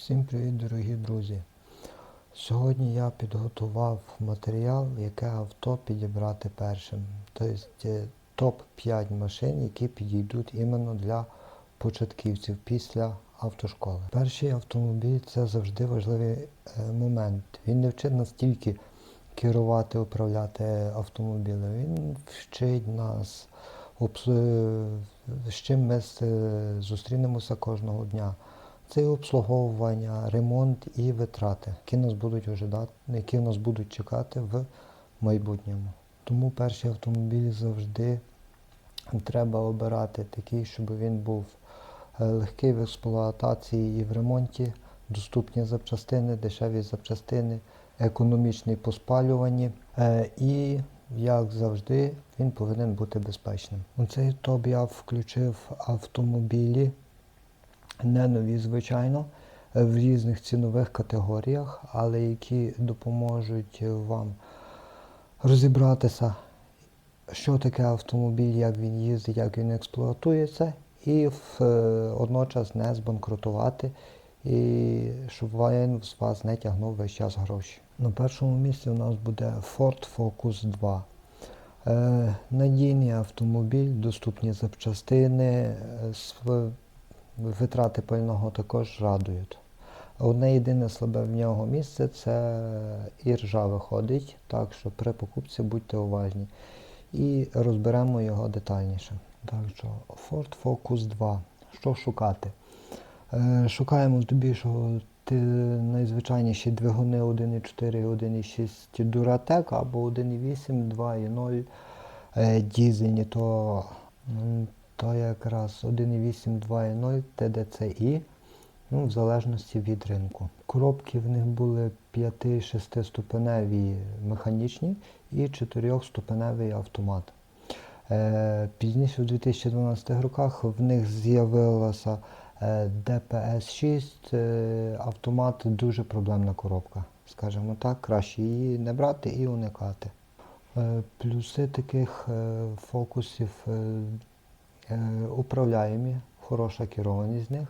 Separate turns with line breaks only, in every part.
Всім привіт, дорогі друзі! Сьогодні я підготував матеріал, яке авто підібрати першим. Тобто топ-5 машин, які підійдуть іменно для початківців після автошколи. Перший автомобіль це завжди важливий е, момент. Він не вчить нас тільки керувати, управляти автомобілем. Він вчить нас, е, з чим ми зустрінемося кожного дня. Це обслуговування, ремонт і витрати, які нас будуть ожидати, які нас будуть чекати в майбутньому. Тому перший автомобіль завжди треба обирати такий, щоб він був е, легкий в експлуатації і в ремонті, доступні запчастини, дешеві запчастини, економічний по спалюванні. Е, І, як завжди, він повинен бути безпечним. У цей топ я включив автомобілі не нові, звичайно, в різних цінових категоріях, але які допоможуть вам розібратися, що таке автомобіль, як він їздить, як він експлуатується, і е, одночас не збанкрутувати, і щоб він з вас не тягнув весь час гроші. На першому місці у нас буде Ford Focus 2. Е, надійний автомобіль, доступні запчастини, е, витрати пального також радують. Одне єдине слабе в нього місце це і ржа виходить, так що при покупці будьте уважні. І розберемо його детальніше. Так що Ford Focus 2. Що шукати? Е, шукаємо здебільшого ти найзвичайніші двигуни 1.4 і 1.6 Duratec або 1.8, 2.0 е, дізельні, то, то якраз 1.8, 2.0 TDCi, ну, в залежності від ринку. Коробки в них були 5-6 ступеневі механічні і 4-ступеневий автомат. Е, Пізніше у 2012 роках в них з'явилася е, DPS-6, е, автомат дуже проблемна коробка. Скажімо так, краще її не брати і уникати. Плюси таких фокусів управляємі, хороша керованість з них,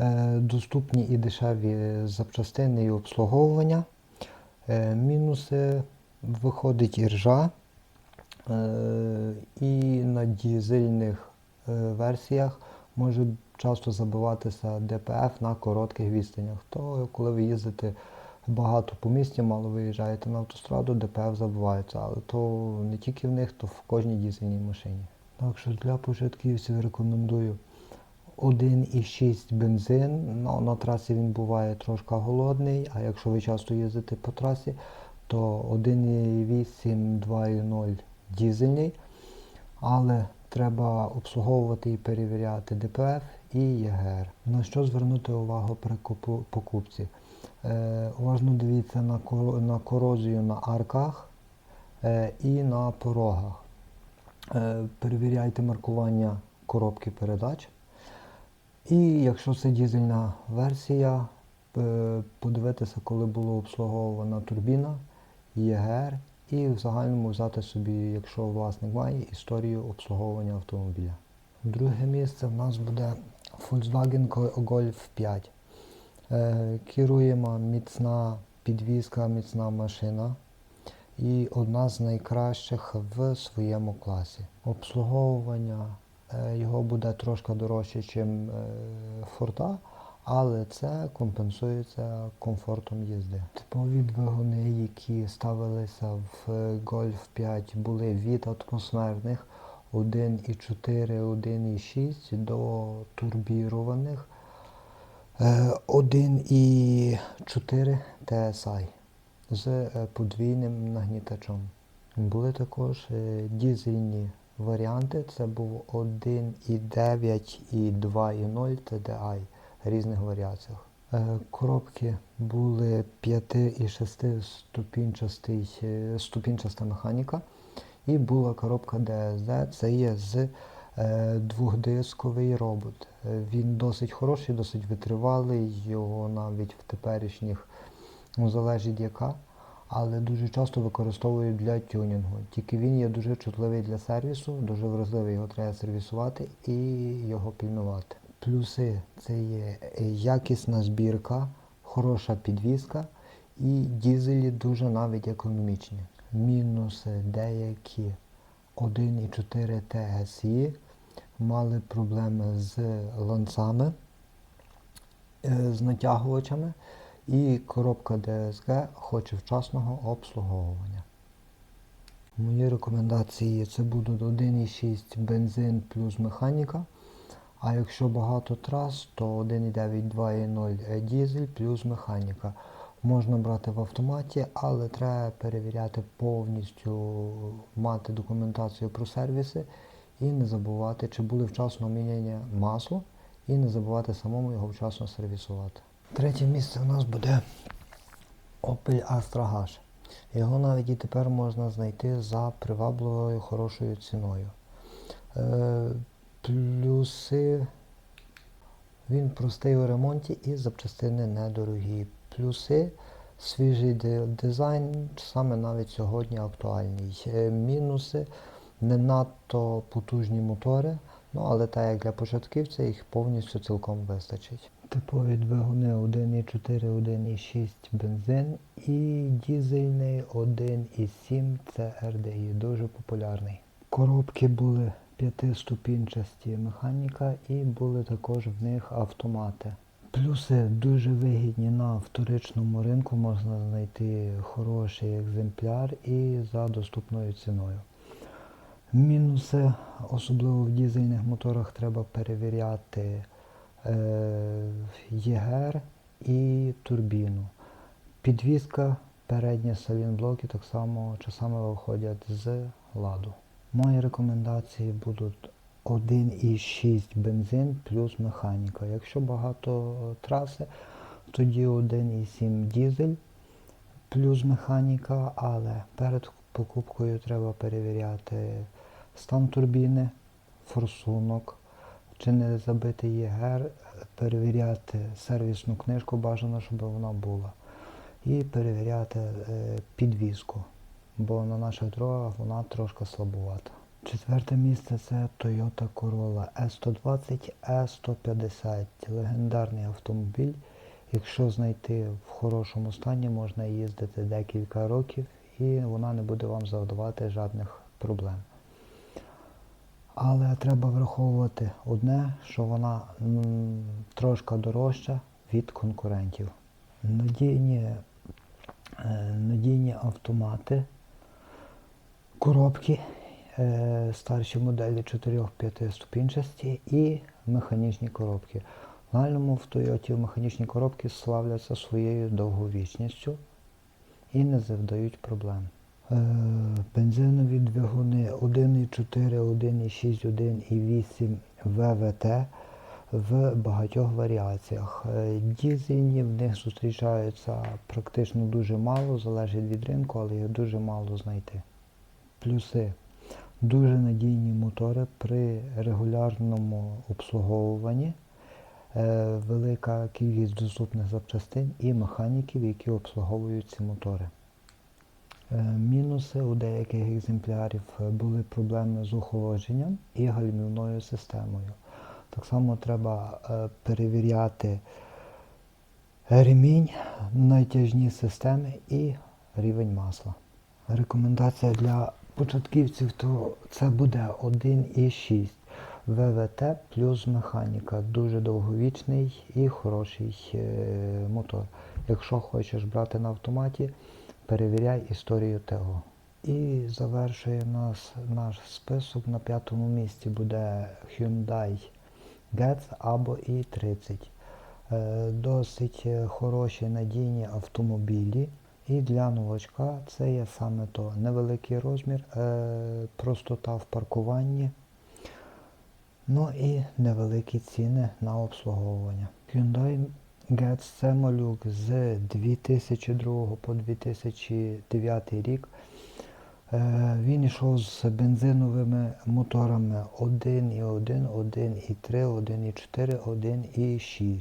е, доступні і дешеві запчастини і обслуговування. Е, Мінуси виходить іржа. Е, І на дізельних е, версіях може часто забиватися ДПФ на коротких відстанях. То коли ви їздите багато по місті, мало виїжджаєте на автостраду, ДПФ забувається. Але то не тільки в них, то в кожній дізельній машині. Так що для початківців рекомендую 1,6 бензин. Ну, на трасі він буває трошки голодний, а якщо ви часто їздите по трасі, то 1,8, 2,0 дізельний. Але треба обслуговувати і перевіряти ДПФ і ЄГР. На що звернути увагу при покупці? Е, уважно дивіться на корозію на арках е, і на порогах. Е, перевіряйте маркування коробки передач. І якщо це дізельна версія, е, подивитися, коли була обслуговувана турбіна, ЄГР, і в загальному взяти собі, якщо власник має, історію обслуговування автомобіля. Друге місце в нас буде Volkswagen Golf 5. Е, Керуємо міцна підвізка, міцна машина і одна з найкращих в своєму класі. Обслуговування е, його буде трошки дорожче, ніж Форда, але це компенсується комфортом їзди. Типові двигуни, які ставилися в Golf 5, були від атмосферних 1,4, 1,6 до турбірованих е, 1,4 TSI з е, подвійним нагнітачом. Були також е, дізельні варіанти, це був 1,9 і 2,0 TDI в різних варіаціях. Е, Коробки були 5 і 6 е, ступінчаста механіка. І була коробка DSD, це є з двохдисковий робот. Він досить хороший, досить витривалий, його навіть в теперішніх, ну залежить яка, але дуже часто використовують для тюнінгу. Тільки він є дуже чутливий для сервісу, дуже вразливий, його треба сервісувати і його пільнувати. Плюси це є якісна збірка, хороша підвізка і дізелі дуже навіть економічні. Мінуси деякі 1,4 TSI мали проблеми з ланцами, е, з натягувачами, і коробка DSG хоче вчасного обслуговування. Мої рекомендації це будуть 1,6 бензин плюс механіка. А якщо багато трас, то 1,9 2,0 дізель плюс механіка. Можна брати в автоматі, але треба перевіряти повністю, мати документацію про сервіси і не забувати, чи були вчасно міняні масло, і не забувати самому його вчасно сервісувати. Третє місце у нас буде Opel Astra H. Його навіть і тепер можна знайти за привабливою хорошою ціною. Е, плюси він простий у ремонті і запчастини недорогі. Плюси свіжий дизайн, саме навіть сьогодні актуальний. Е, Мінуси не надто потужні мотори, ну але так як для початківця їх повністю цілком вистачить. Типові двигуни 1,4, 1,6 бензин і дізельний 1,7 це RDI, дуже популярний. Коробки були п'ятиступінчасті механіка і були також в них автомати. Плюси дуже вигідні на вторичному ринку, можна знайти хороший екземпляр і за доступною ціною. Мінуси, особливо в дізельних моторах, треба перевіряти ЄГР і турбіну. Підвізка, передні салінблоки так само часами виходять з ладу. Мої рекомендації будуть 1,6 бензин плюс механіка. Якщо багато траси, тоді 1,7 дізель плюс механіка, але перед покупкою треба перевіряти стан турбіни, форсунок, чи не забитий ЄГР, перевіряти сервісну книжку, бажано, щоб вона була. І перевіряти е, підвізку, бо на наших дорогах вона трошки слабувата. Четверте місце це Toyota Corolla S120 E150. Легендарний автомобіль. Якщо знайти в хорошому стані, можна їздити декілька років і вона не буде вам завдавати жодних проблем. Але треба враховувати одне, що вона трошки дорожча від конкурентів. Надійні, е, надійні автомати, коробки, е, старші моделі 4-5 ступінчасті і механічні коробки. В загальному в Тойоті механічні коробки славляться своєю довговічністю і не завдають проблем. Е, Бензинові двигуни 1,4, 1,6, 1,8 ВВТ в багатьох варіаціях. Е, Дізельні в них зустрічаються практично дуже мало, залежить від ринку, але їх дуже мало знайти. Плюси. Дуже надійні мотори при регулярному обслуговуванні, е, велика кількість доступних запчастин і механіків, які обслуговують ці мотори. Е, Мінуси у деяких екземплярів е, були проблеми з охолодженням і гальмівною системою. Так само треба е, перевіряти ремінь, натяжні системи і рівень масла. Рекомендація для початківців то це буде 1,6 ВВТ плюс механіка. Дуже довговічний і хороший мотор. Якщо хочеш брати на автоматі, перевіряй історію ТО. І завершує нас наш список. На п'ятому місці буде Hyundai Getz або i30. Е, Досить хороші надійні автомобілі. І для новачка це є саме то. Невеликий розмір, е, простота в паркуванні. Ну і невеликі ціни на обслуговування. Hyundai це малюк з 2002 по 2009 рік. Е, Він йшов з бензиновими моторами 1.1, 1.3, 1.4, 1.6.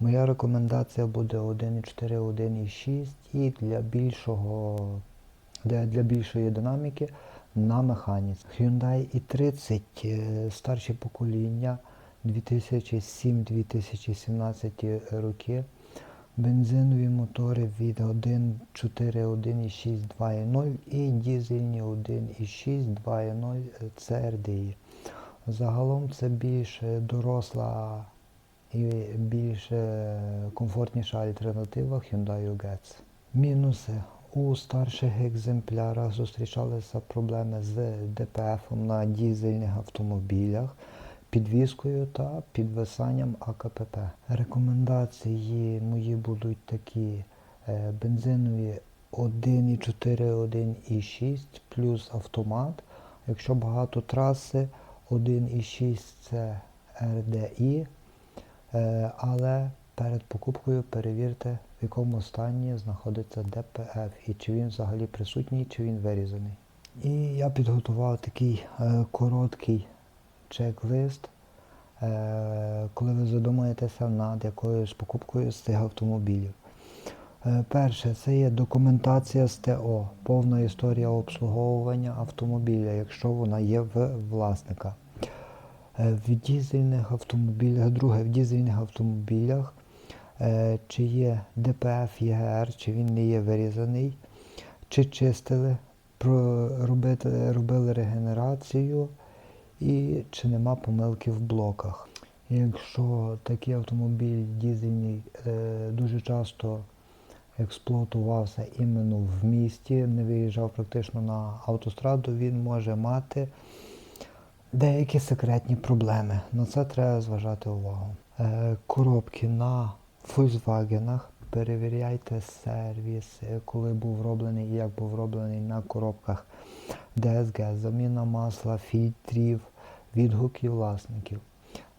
Моя рекомендація буде 1.4, 1.6 і для більшого для, для більшої динаміки на механіці. Hyundai i30 е, старші покоління 2007-2017 роки. Бензинові мотори від 1.4, 1.6, 2.0 і дізельні 1.6, 2.0 CRDI. Загалом це більш доросла і більш е, комфортніша альтернатива Hyundai Getz. Мінуси. У старших екземплярах зустрічалися проблеми з ДПФ на дізельних автомобілях, підвіскою та підвисанням АКПП. Рекомендації мої будуть такі: е, бензинові 1,4, 1,6 плюс автомат. Якщо багато траси, 1,6 це RDI, Е, але перед покупкою перевірте, в якому стані знаходиться ДПФ і чи він взагалі присутній, чи він вирізаний. І я підготував такий е, короткий чек-лист, е, коли ви задумаєтеся над якоюсь покупкою з цих автомобілів. Е, Перше, це є документація з ТО, повна історія обслуговування автомобіля, якщо вона є в власника. Е, В дізельних автомобілях, друге, в дізельних автомобілях, чи є ДПФ ЄГР, чи він не є вирізаний, чи чистили, робили регенерацію і чи нема помилки в блоках. Якщо такий автомобіль дізельний е, дуже часто експлуатувався іменно в місті, не виїжджав практично на автостраду, він може мати деякі секретні проблеми. На це треба зважати увагу. Е, коробки на Volkswagen перевіряйте сервіс, коли був роблений і як був роблений на коробках DSG, заміна масла, фільтрів, відгуки власників.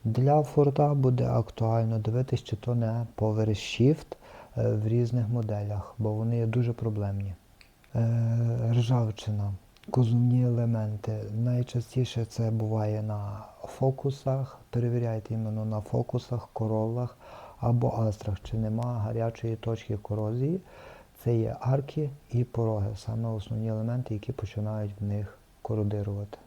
Для Форда буде актуально дивитись, чи то не Power Shift е, в різних моделях, бо вони є дуже проблемні. Е, Ржавчина, кузовні елементи. Найчастіше це буває на фокусах. Перевіряйте іменно на фокусах, королах або астрах, чи нема гарячої точки корозії. Це є арки і пороги, саме основні елементи, які починають в них кородирувати.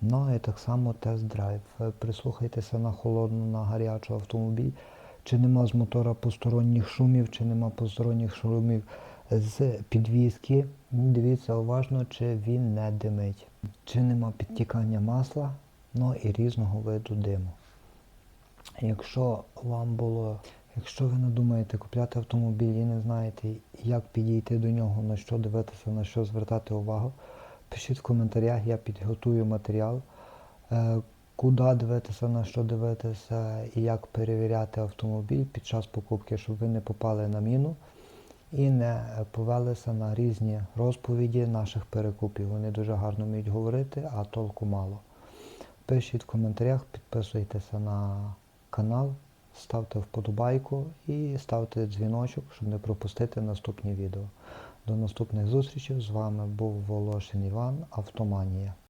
Ну і так само тест-драйв. Е, Прислухайтеся на холодну, на гарячу автомобіль, чи нема з мотора посторонніх шумів, чи нема посторонніх шумів з підвіски. Дивіться уважно, чи він не димить, чи нема підтікання масла, ну і різного виду диму. Якщо вам було, якщо ви надумаєте купляти автомобіль і не знаєте, як підійти до нього, на що дивитися, на що звертати увагу, пишіть в коментарях, я підготую матеріал, е, куди дивитися, на що дивитися і як перевіряти автомобіль під час покупки, щоб ви не попали на міну і не повелися на різні розповіді наших перекупів. Вони дуже гарно вміють говорити, а толку мало. Пишіть в коментарях, підписуйтеся на канал, ставте вподобайку і ставте дзвіночок, щоб не пропустити наступні відео. До наступних зустрічей. З вами був Волошин Іван, Автоманія.